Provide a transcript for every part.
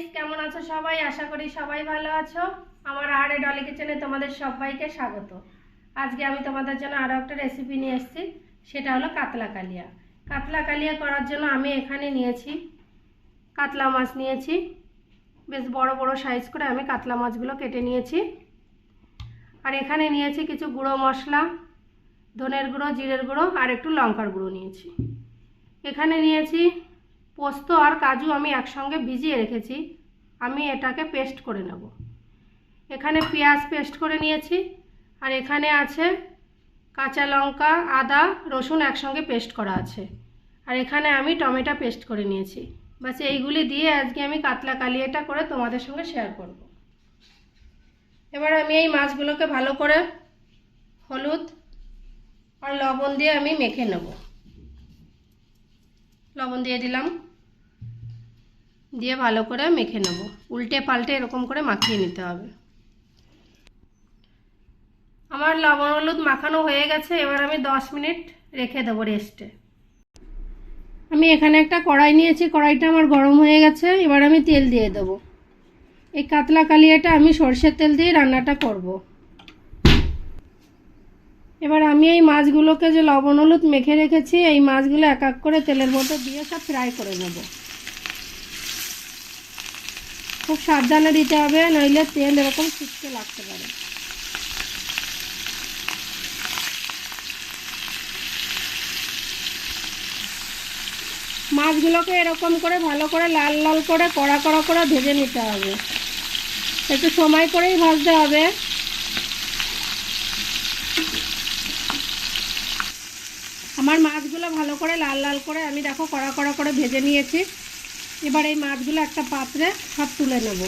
Guys কেমন আছো সবাই? আশা করি সবাই ভালো আছো। আমার আরে ডলি কিচেনে তোমাদের সবাইকে স্বাগত। আজকে আমি তোমাদের জন্য আরও একটা রেসিপি নিয়ে এসেছি। সেটা হলো কাতলা কালিয়া। কাতলা কালিয়া করার জন্য আমি এখানে নিয়েছি কাতলা মাছ নিয়েছি। বেশ বড় বড় সাইজ করে আমি কাতলা মাছগুলো কেটে নিয়েছি। আর এখানে নিয়েছি কিছু গুঁড়ো মশলা, ধনের গুঁড়ো, জিরের গুঁড়ো আর একটু লঙ্কার গুঁড়ো নিয়েছি। এখানে নিয়েছি পোস্ত আর কাজু আমি একসঙ্গে ভিজিয়ে রেখেছি। আমি এটাকে পেস্ট করে নেব। এখানে পেঁয়াজ পেস্ট করে নিয়েছি আর এখানে আছে কাঁচা লঙ্কা, আদা, রসুন একসঙ্গে পেস্ট করা আছে। আর এখানে আমি টমেটো পেস্ট করে নিয়েছি। বাস এইগুলি দিয়ে আজকে আমি কাতলা কালিয়াটা করে তোমাদের সঙ্গে শেয়ার করব। এবার আমি এই মাছগুলোকে ভালো করে হলুদ আর লবণ দিয়ে আমি মেখে নেব। লবণ দিয়ে দিলাম। দিয়ে ভালো করে মেখে নেব। উল্টে পাল্টে এরকম করে মাখিয়ে নিতে হবে। আমার লবণ হলুদ মাখানো হয়ে গেছে, এবার আমি দশ মিনিট রেখে দেবো রেস্টে। আমি এখানে একটা কড়াই নিয়েছি, কড়াইটা আমার গরম হয়ে গেছে, এবার আমি তেল দিয়ে দেবো। এই কাতলা কালিয়াটা আমি সর্ষের তেল দিয়ে রান্নাটা করব। এবার আমি এই মাছগুলোকে যে লবণ হলুদ মেখে রেখেছি, এই মাছগুলো এক এক করে তেলের মধ্যে দিয়ে সব ফ্রাই করে নেব। খুব সাবধানে দিতে হবে, নইলে তেল এরকম ছিটকে লাগতে পারে। মাছগুলোকে এরকম করে ভালো করে লাল লাল করে কড়া কড়া করে ভেজে নিতে হবে। একটু সময় করেই ভাজতে হবে। আমার মাছগুলো ভালো করে লাল লাল করে আমি দেখো কড়া কড়া করে ভেজে নিয়েছি। এবার এই মাছগুলো একটা পাত্রে সব তুলে নেব।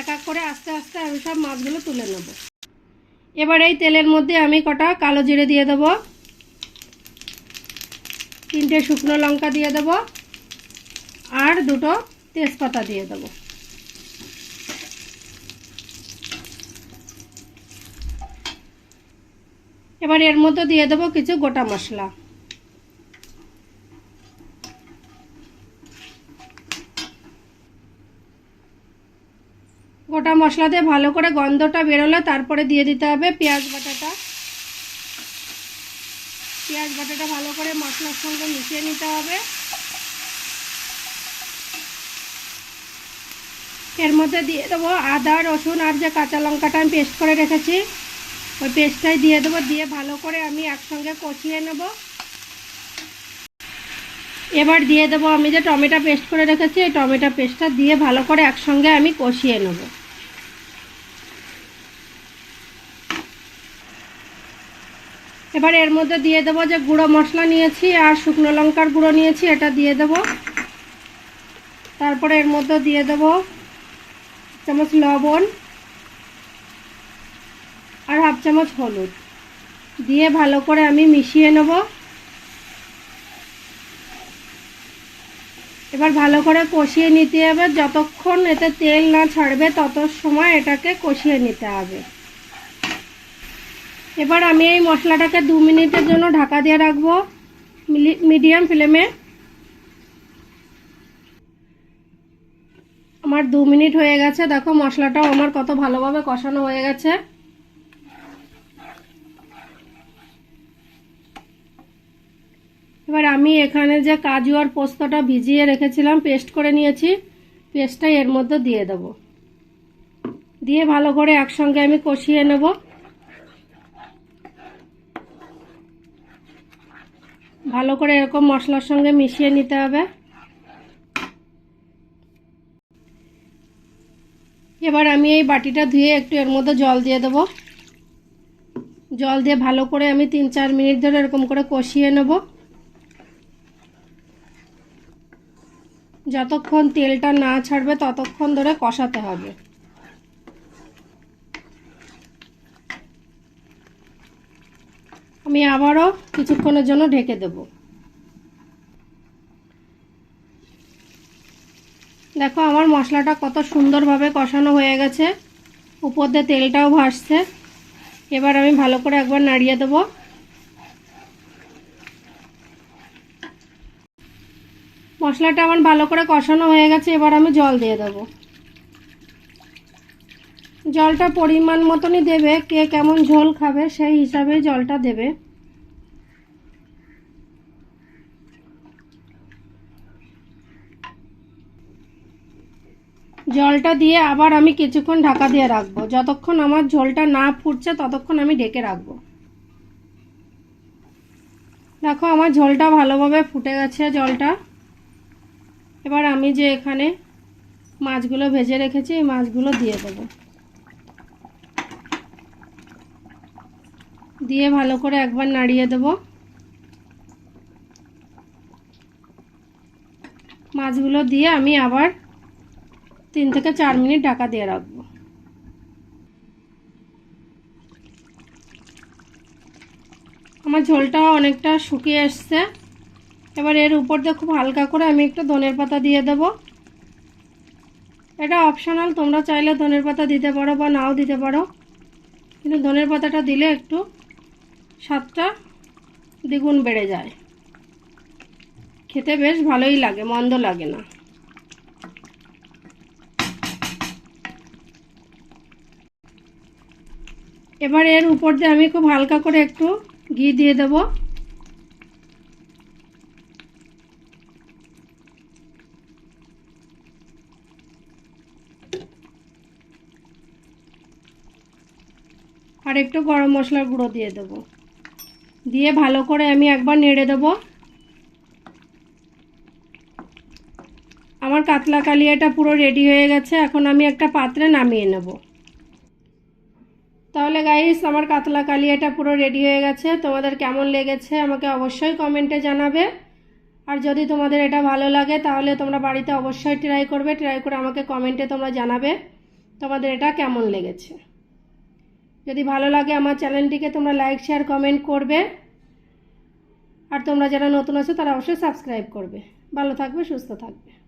এক এক করে আস্তে আস্তে আমি সব মাছগুলো তুলে নেব। এবার এই তেলের মধ্যে আমি কটা কালো জিরে দিয়ে দেবো। তিনটে শুকনো লঙ্কা দিয়ে দেব। আর দুটো তেজপাতা দিয়ে দেব। এবার এর মধ্যে দিয়ে দেবো কিছু গোটা মশলা। গোটা মশলা দিয়ে ভালো করে গন্ধটা বেরোলে তারপরে দিয়ে দিতে হবে পেঁয়াজ বাটাটা। পেঁয়াজ বাটাটা ভালো করে মশলার সঙ্গে মিশিয়ে নিতে হবে। এর মধ্যে দিয়ে দেবো আদা, রসুন আর যে কাঁচা লঙ্কাটা আমি পেস্ট করে রেখেছি। ওই পেস্টটাই দিয়ে দেবো, দিয়ে ভালো করে আমি একসঙ্গে কষিয়ে নেব। এবার দিয়ে দেবো আমি যে টমেটো পেস্ট করে রেখেছি, এই টমেটো পেস্টটা দিয়ে ভালো করে একসঙ্গে আমি কষিয়ে নেব। এবার এর মধ্যে দিয়ে দেবো যে গুঁড়ো মশলা নিয়েছি আর শুকনো লঙ্কার গুঁড়ো নিয়েছি, এটা দিয়ে দেবো। তারপরে এর মধ্যে দিয়ে দেবো চামচ লবণ। আর হাফ চামচ হলুদ। দিয়ে ভালো করে আমি মিশিয়ে নেব। এবার ভালো করে কষিয়ে নিতে হবে। যতক্ষণ এতে তেল না ছাড়বে, তত সময় এটাকে কষিয়ে নিতে হবে। এবার আমি এই মশলাটাকে দু মিনিটের জন্য ঢাকা দিয়ে রাখব মিডিয়াম ফ্লেমে। আমার দু মিনিট হয়ে গেছে। দেখো মশলাটাও আমার কত ভালোভাবে কষানো হয়ে গেছে। এবার আমি এখানে যে কাজু আর পোস্তটা ভিজিয়ে রেখেছিলাম, পেস্ট করে নিয়েছি, পেস্টটা এর মধ্যে দিয়ে দেব। দিয়ে ভালো করে একসঙ্গে আমি কষিয়ে নেব। ভালো করে এরকম মশলার সঙ্গে মিশিয়ে নিতে হবে। এবার আমি এই বাটিটা ধুয়ে একটু এর মধ্যে জল দিয়ে দেবো। জল দিয়ে ভালো করে আমি তিন চার মিনিট ধরে এরকম করে কষিয়ে নেব। যতক্ষণ তেলটা না ছাড়বে, ততক্ষণ ধরে কষাতে হবে। আমি আবারও কিছুক্ষণের জন্য ঢেকে দেব। দেখো, আমার মশলাটা কত সুন্দরভাবে কষানো হয়ে গেছে। উপর দিয়ে তেলটাও ভাসছে। এবার আমি ভালো করে একবার নাড়িয়ে দেবো। মশলাটা আমার ভালো করে কষানো হয়ে গেছে, এবার আমি জল দিয়ে দেবো। জলটা পরিমাণ মতনই দেবে, কে কেমন ঝোল খাবে সেই হিসাবে জলটা দেবে। জলটা দিয়ে আবার আমি কিছুক্ষণ ঢাকা দিয়ে রাখব। যতক্ষণ আমার ঝোলটা না ফুটছে, ততক্ষণ আমি ঢেকে রাখব। দেখো, আমার ঝোলটা ভালোভাবে ফুটে গেছে জলটা। এবার আমি যে এখানে মাছগুলো ভেজে রেখেছি, এই মাছগুলো দিয়ে দেবো। দিয়ে ভালো করে একবার নাড়িয়ে দেব। মাছগুলো দিয়ে আমি আবার তিন থেকে চার মিনিট ঢাকা দিয়ে রাখব। আমার ঝোলটা অনেকটা শুকিয়ে এসছে। এবার এর উপর দিয়ে খুব হালকা করে আমি একটু ধনের পাতা দিয়ে দেব। এটা অপশনাল তোমরা চাইলে ধনের পাতা দিতে পারো বা নাও দিতে পারো। কিন্তু ধনের পাতাটা দিলে একটু স্বাদটা দ্বিগুণ বেড়ে যায়। খেতে বেশ ভালোই লাগে, মন্দ লাগে না। এবার এর উপর দিয়ে আমি খুব হালকা করে একটু ঘি দিয়ে দেব। আর একটু গরম মশলার গুঁড়ো দিয়ে দেব। দিয়ে ভালো করে আমি একবার নেড়ে দেব। আমার কাতলা কালিয়াটা পুরো রেডি হয়ে গেছে, এখন আমি একটা পাত্রে নামিয়ে নেব। তাহলে গাইস আমার কাতলা কালিয়াটা পুরো রেডি হয়ে গেছে। তোমাদের কেমন লেগেছে আমাকে অবশ্যই কমেন্টে জানাবে। আর যদি তোমাদের এটা ভালো লাগে, তাহলে তোমরা বাড়িতে অবশ্যই ট্রাই করবে। ট্রাই করে আমাকে কমেন্টে তোমরা জানাবে তোমাদের এটা কেমন লেগেছে। যদি ভালো লাগে আমার চ্যানেলটিকে, তোমরা লাইক শেয়ার কমেন্ট করবে। আর তোমরা যারা নতুন আছো, তারা অবশ্যই সাবস্ক্রাইব করবে। ভালো থাকবে, সুস্থ থাকবে।